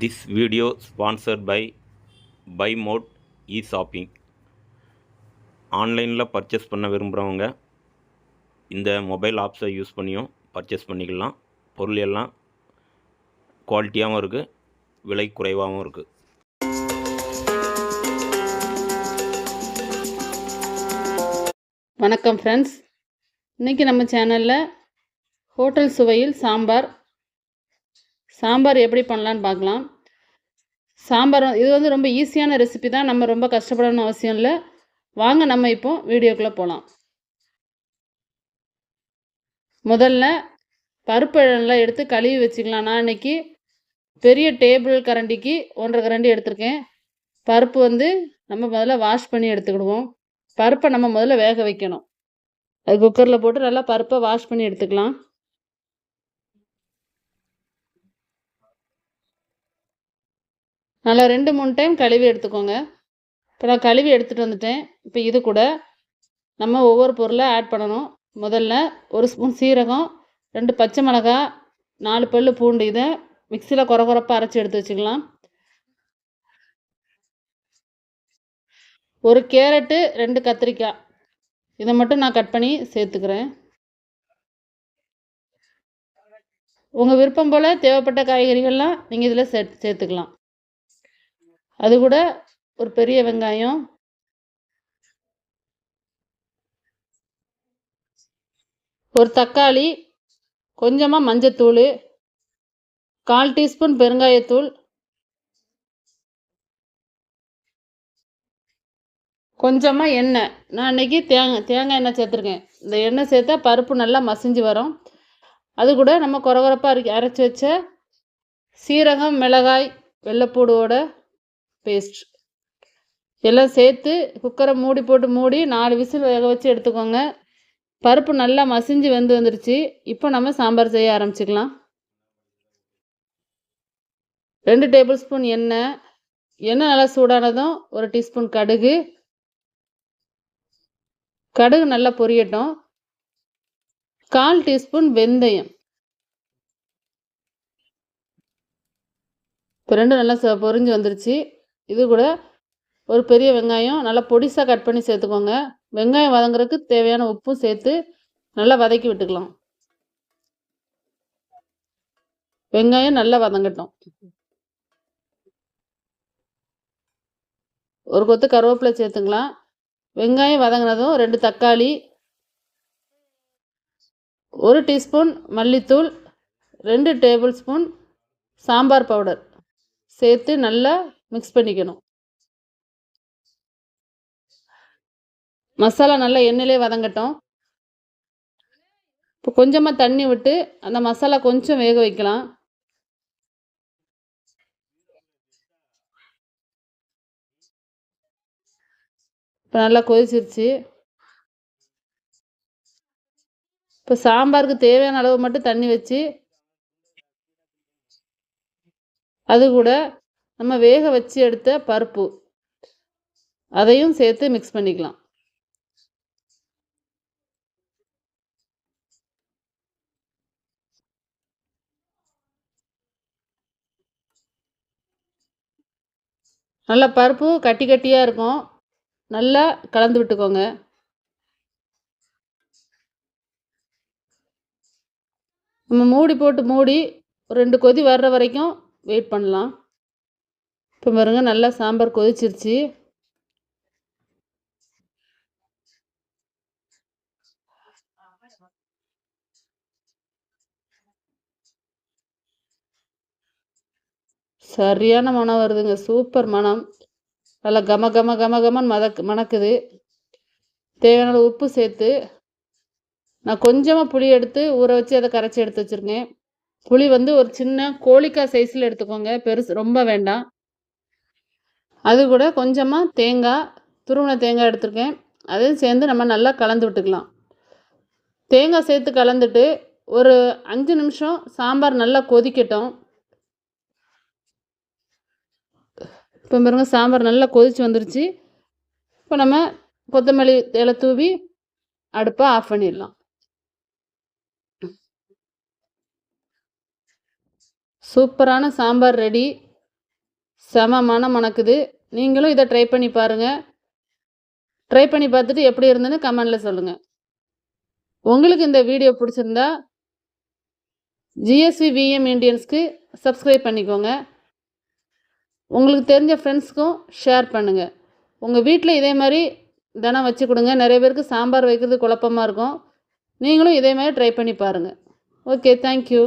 This video sponsored by by mode e shopping ஆன்லைனில் purchase பண்ண விரும்புகிறவங்க இந்த மொபைல் ஆப்ஸை யூஸ் பண்ணியும் பர்ச்சேஸ் பண்ணிக்கலாம். பொருள் எல்லாம் குவாலிட்டியாகவும் இருக்குது விலை குறைவாகவும் இருக்குது வணக்கம் ஃப்ரெண்ட்ஸ் இன்றைக்கி நம்ம சேனலில் ஹோட்டல் சுவையில் சாம்பார் சாம்பார் எப்படி பண்ணலான்னு பார்க்கலாம். சாம்பார் இது வந்து ரொம்ப ஈஸியான ரெசிபி தான். நம்ம ரொம்ப கஷ்டப்படணும்னு அவசியம் இல்லை. வாங்க நம்ம இப்போ வீடியோக்குள்ளே போகலாம் முதல்ல பருப்பு எல்லாம் எடுத்து கழுவி வச்சுக்கலாம். நான் இன்றைக்கி பெரிய டேபிள் கரண்டிக்கு ஒன்றரை கரண்டி எடுத்திருக்கேன். பருப்பு வந்து நம்ம முதல்ல வாஷ் பண்ணி எடுத்துக்கிடுவோம். பருப்பை நம்ம முதல்ல வேக வைக்கணும். அது குக்கரில் போட்டு நல்லா பருப்பை வாஷ் பண்ணி எடுத்துக்கலாம். நல்லா ரெண்டு மூணு டைம் கழுவி எடுத்துக்கோங்க. இப்போ நான் கழுவி எடுத்துகிட்டு வந்துட்டேன். இப்போ இது கூட நம்ம ஒவ்வொரு பொருளை ஆட் பண்ணணும். முதல்ல ஒரு ஸ்பூன் சீரகம் ரெண்டு பச்சை மிளகாய் நாலு பல் பூண்டு. இதை மிக்சியில் குறை குறைப்பாக அரைச்சி எடுத்து வச்சுக்கலாம். ஒரு கேரட்டு ரெண்டு கத்திரிக்காய். இதை மட்டும் நான் கட் பண்ணி சேர்த்துக்கிறேன். உங்கள் விருப்பம் போல் தேவைப்பட்ட காய்கறிகள்லாம் நீங்கள் இதில் சே சேர்த்துக்கலாம். அது கூட ஒரு பெரிய வெங்காயம். ஒரு தக்காளி கொஞ்சமாக மஞ்சத்தூள் கால் டீஸ்பூன் பெருங்காயத்தூள் கொஞ்சமாக எண்ணெய். நான் அன்னைக்கு தேங்காய் தேங்காய் எண்ணெய் சேர்த்துருக்கேன். இந்த எண்ணெய் சேர்த்தா பருப்பு நல்லா மசிஞ்சு வரும். அது கூட நம்ம குறகுறப்பாக அரைச்சி வச்ச சீரகம் மிளகாய் வெள்ளைப்பூடோட பேஸ்ட் எல்லாம் சேர்த்து குக்கரை மூடி போட்டு மூடி நாலு விசில் வேக வச்சு எடுத்துக்கோங்க. பருப்பு நல்லா மசிஞ்சு வெந்து வந்துருச்சு. இப்போ நம்ம சாம்பார் செய்ய ஆரம்பிச்சுக்கலாம். ரெண்டு டேபிள் ஸ்பூன் எண்ணெய். எண்ணெய் நல்லா சூடானதும் ஒரு டீஸ்பூன் கடுகு. கடுகு நல்லா பொரியட்டும். கால் டீஸ்பூன் வெந்தயம். இப்போ ரெண்டும் நல்லா ச பொரிஞ்சு வந்துருச்சு. இது கூட ஒரு பெரிய வெங்காயம் நல்லா பொடிசாக கட் பண்ணி சேர்த்துக்கோங்க. வெங்காயம் வதங்குறதுக்கு தேவையான உப்பும் சேர்த்து நல்லா வதக்கி விட்டுக்கலாம். வெங்காயம் நல்லா வதங்கட்டும். ஒரு கொத்து கருவேப்பிலை சேர்த்துக்கலாம். வெங்காயம் வதங்கினதும் ரெண்டு தக்காளி ஒரு டீஸ்பூன் மல்லித்தூள் ரெண்டு டேபிள் ஸ்பூன் சாம்பார் பவுடர் சேர்த்து நல்லா மிக்ஸ் பண்ணிக்கணும். மசாலா நல்லா எண்ணெயிலே வதங்கட்டும். இப்போ கொஞ்சமாக தண்ணி விட்டு அந்த மசாலா கொஞ்சம் வேக வைக்கலாம். இப்போ நல்லா கொதிச்சிருச்சு. இப்போ சாம்பாருக்கு தேவையான அளவு மட்டும் தண்ணி வச்சு அது கூட நம்ம வேக வச்சு எடுத்த பருப்பு. அதையும் சேர்த்து மிக்ஸ் பண்ணிக்கலாம். நல்லா பருப்பு கட்டி கட்டியாக இருக்கும். நல்லா கலந்து விட்டுக்கோங்க. நம்ம மூடி போட்டு மூடி ஒரு ரெண்டு கொதி வர்ற வரைக்கும் வெயிட் பண்ணலாம். இப்போ பாருங்க நல்லா சாம்பார் கொதிச்சிருச்சு. சரியான மனம் வருதுங்க சூப்பர் மனம். நல்லா கம கம கம கமன் மதக் மணக்குது. தேவையான உப்பு சேர்த்து நான் கொஞ்சமாக புளி எடுத்து ஊற வச்சு அதை கரைச்சி எடுத்து வச்சுருக்கேன். புளி வந்து ஒரு சின்ன கோழிக்காய் சைஸில் எடுத்துக்கோங்க பெருசு ரொம்ப வேண்டாம். அது கூட கொஞ்சமாக தேங்காய் துருவின தேங்காய் எடுத்திருக்கேன். அதையும் சேர்ந்து நம்ம நல்லா கலந்து விட்டுக்கலாம். தேங்காய் சேர்த்து கலந்துட்டு ஒரு அஞ்சு நிமிஷம் சாம்பார் நல்லா கொதிக்கட்டும். இப்போ பாருங்கள் சாம்பார் நல்லா கொதிச்சு வந்துருச்சு. இப்போ நம்ம கொத்தமல்லி இலை தூவி அடுப்பை ஆஃப் பண்ணிடலாம். சூப்பரான சாம்பார் ரெடி. செம மனம் மணக்குது. நீங்களும் இதை ட்ரை பண்ணி பாருங்கள் ட்ரை பண்ணி பார்த்துட்டு எப்படி இருந்ததுன்னு கமெண்டில் சொல்லுங்கள் உங்களுக்கு இந்த வீடியோ பிடிச்சிருந்தா ஜிஎஸ்வி விஎம் இண்டியன்ஸ்க்கு சப்ஸ்கிரைப் பண்ணிக்கோங்க. உங்களுக்கு தெரிஞ்ச ஃப்ரெண்ட்ஸ்க்கும் ஷேர் பண்ணுங்கள் உங்கள் வீட்டில் இதே மாதிரி தினம் வச்சு கொடுங்க. நிறைய பேருக்கு சாம்பார் வைக்கிறது குழப்பமாக இருக்கும். நீங்களும் இதே மாதிரி ட்ரை பண்ணி பாருங்கள் ஓகே தேங்க்யூ